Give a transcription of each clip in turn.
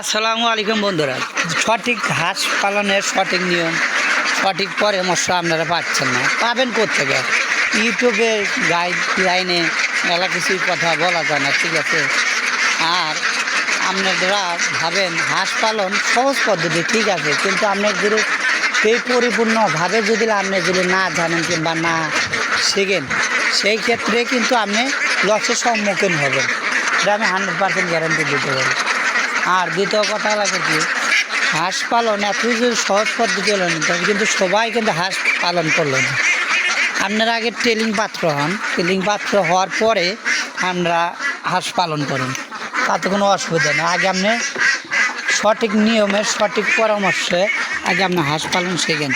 আসসালামু আলাইকুম বন্ধুরা। সঠিক হাঁস পালনের সঠিক নিয়ম, সঠিক পরামর্শ আপনারা পাচ্ছেন না। পাবেন কোথেকে ইউটিউবে গাইডলাইনে মেলা কিছুই কথা বলা যায় না, ঠিক আছে? আর আপনারা ভাবেন হাঁস পালন সহজ পদ্ধতি, ঠিক আছে? কিন্তু আপনার যদি সেই পরিপূর্ণভাবে যদি আপনি যদি না জানেন কিংবা না শেখেন, সেই ক্ষেত্রে কিন্তু আপনি লসের সম্মুখীন হবেন। এটা আমি হান্ড্রেড পার্সেন্ট গ্যারান্টি দিতে পারি। আর দ্বিতীয় কথা লাগে কি হাঁস পালন এত সহজ পদ্ধতি হলো না, তবে কিন্তু সবাই কিন্তু হাঁস পালন করল না। আপনারা আগে ট্রেলিং পাত্র হন। ট্রেলিং পাত্র হওয়ার পরে আমরা হাঁস পালন করুন তাতে কোনো অসুবিধা নেই। আগে আপনি সঠিক নিয়মে, সঠিক পরামর্শে আগে আপনি হাঁস পালন শেখেন।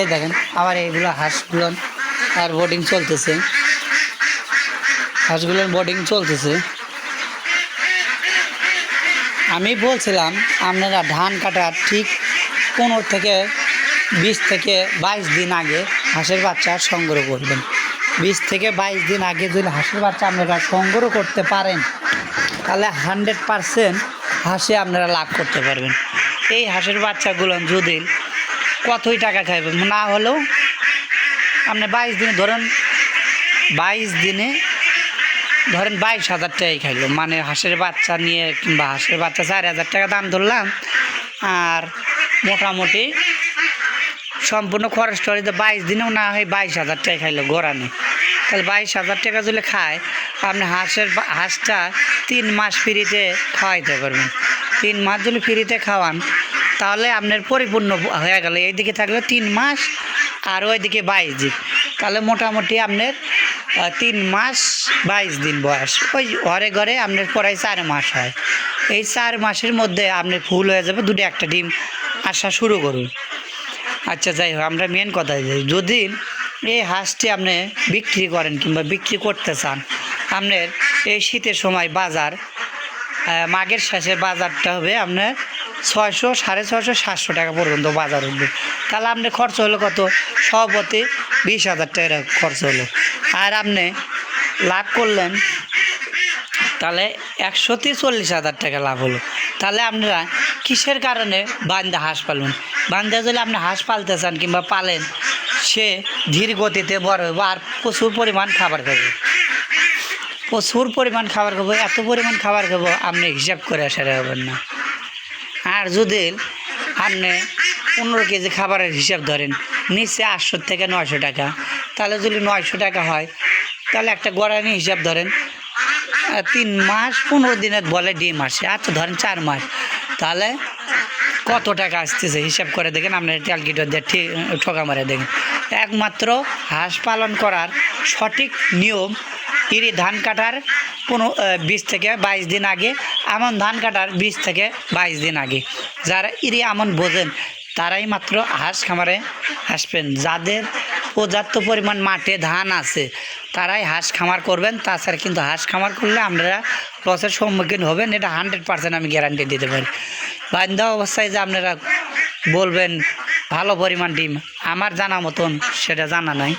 এই দেখেন, আবার এইগুলো হাঁসগুলো আর বোর্ডিং চলতেছে। হাঁসগুলোর বোর্ডিং চলতেছে। আমি বলছিলাম, আপনারা ধান কাটার ঠিক পনেরো থেকে বিশ থেকে বাইশ দিন আগে হাঁসের বাচ্চা সংগ্রহ করবেন। বিশ থেকে বাইশ দিন আগে যদি হাঁসের বাচ্চা আপনারা সংগ্রহ করতে পারেন, তাহলে হান্ড্রেড পারসেন্ট হাঁসে আপনারা লাভ করতে পারবেন। এই হাঁসের বাচ্চাগুলো যদি কতই টাকা খাইবেন? না হলেও আপনি বাইশ দিনে, ধরেন বাইশ দিনে ধরেন বাইশ হাজার টাকাই খাইলো। মানে হাঁসের বাচ্চা নিয়ে কিংবা হাঁসের বাচ্চা চার হাজার টাকা দাম ধরলাম, আর মোটামুটি সম্পূর্ণ খরচ টরিতে বাইশ দিনেও না হয় বাইশ হাজার টাকা খাইলো গোড়ানে। তাহলে বাইশ হাজার টাকা যদি খায়, আপনি হাঁসের হাঁসটা তিন মাস ফ্রিতে খাওয়াইতে পারবেন। তিন মাস যদি ফ্রিতে খাওয়ান, তাহলে আপনার পরিপূর্ণ হয়ে গেল। এইদিকে থাকলে তিন মাস, আর ওইদিকে বাইশ দিন। তাহলে মোটামুটি আপনার তিন মাস বাইশ দিন বয়স। ওই ঘরে ঘরে আপনার পরে চার মাস হয়। এই চার মাসের মধ্যে আপনার ফুল হয়ে যাবে, দুটো একটা ডিম আসা শুরু করুন আচ্ছা যাই হোক, আমরা মেন কথায় যাই যদি এই হাঁসটি আপনি বিক্রি করেন কিংবা বিক্রি করতে চান, আপনার এই শীতের সময় বাজার মাঘের শেষে বাজারটা হবে আপনার ছয়শো, সাড়ে ছয়শো, সাতশো টাকা পর্যন্ত বাজার উঠবে তাহলে আপনার খরচ হলো কত? সভাপতি বিশ হাজার টাকা খরচ হলো আর আপনি লাভ করলেন, তাহলে একশোতে চল্লিশ হাজার টাকা লাভ হলো তাহলে আপনারা কিসের কারণে বান্দা হাঁস পালবেন? বান্দা যদি আপনি হাঁস পালতে চান কিংবা পালেন, সে ধীর গতিতে বড় হবে আর প্রচুর পরিমাণ খাবার খাবে। প্রচুর পরিমাণ খাবার খাব, এত পরিমাণ খাবার খাব আপনি হিসাব করে আসার হবেন না। আর যদি আপনি পনেরো কেজি খাবারের হিসাব ধরেন, নিচে আটশো থেকে নয়শো টাকা। তাহলে যদি নয়শো টাকা হয়, তাহলে একটা গোড়ানি হিসাব ধরেন তিন মাস, পনেরো দিনের বলে ডিম আসে। আচ্ছা ধরেন চার মাস, তাহলে কত টাকা আসতেছে হিসাব করে দেখেন, আপনার দিয়ে ঠিক ঠকা মারে দেখেন। একমাত্র হাঁস পালন করার সঠিক নিয়ম, ইরি ধান কাটার পনেরো বিশ থেকে বাইশ দিন আগে আমন ধান কাটার বিশ থেকে বাইশ দিন আগে। যারা ইরি আমন বোঝেন, তারাই মাত্র হাঁস খামারে আসবেন। যাদের পর্যাপ্ত পরিমাণ মাঠে ধান আছে, তারাই হাঁস খামার করবেন। তাছাড়া কিন্তু হাঁস খামার করলে আপনারা লসের সম্মুখীন হবেন, এটা হান্ড্রেড পার্সেন্ট আমি গ্যারান্টি দিতে পারি। বান্ধা অবস্থায় যে আপনারা বলবেন, ভালো পরিমাণ ডিম আমার জানা মতন সেটা জানা নাই।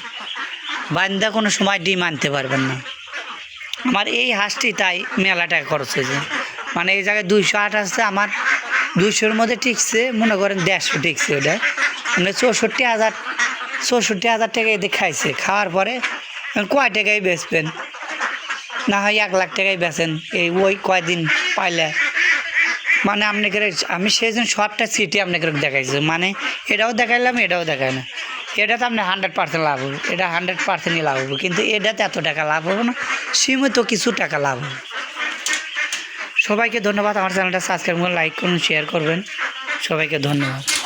বান্ধা কোনো সময় ডিম আনতে পারবেন না। আমার এই হাঁসটি তাই মেলা টাকা খরচ হয়েছে। মানে এই জায়গায় দুইশো আট আসছে আমার দুইশোর মধ্যে টিকছে, মনে করেন দেড়শো টিকছে ওটা। মানে চৌষট্টি হাজার চৌষট্টি হাজার টাকা এদের খাইছে। খাওয়ার পরে কয় টাকায় বেচবেন? না হয় এক লাখ টাকায় বেচেন, এই ওই কয়দিন পাইলে। মানে আপনাকে, আমি সেই জন্য সবটা সিটি আপনাকে দেখাইছি। মানে এটাও দেখাইলাম, এটাও দেখাই এটা তো আপনি হান্ড্রেড পার্সেন্ট লাভ হবে। এটা হান্ড্রেড পার্সেন্টই লাভ হবে। কিন্তু এটাতে এত টাকা লাভ হবে না। সীমিত কিছু টাকা লাভ হবে। সবাইকে ধন্যবাদ। আমার চ্যানেলটা সাবস্ক্রাইব করুন লাইক করুন শেয়ার করবেন। সবাইকে ধন্যবাদ।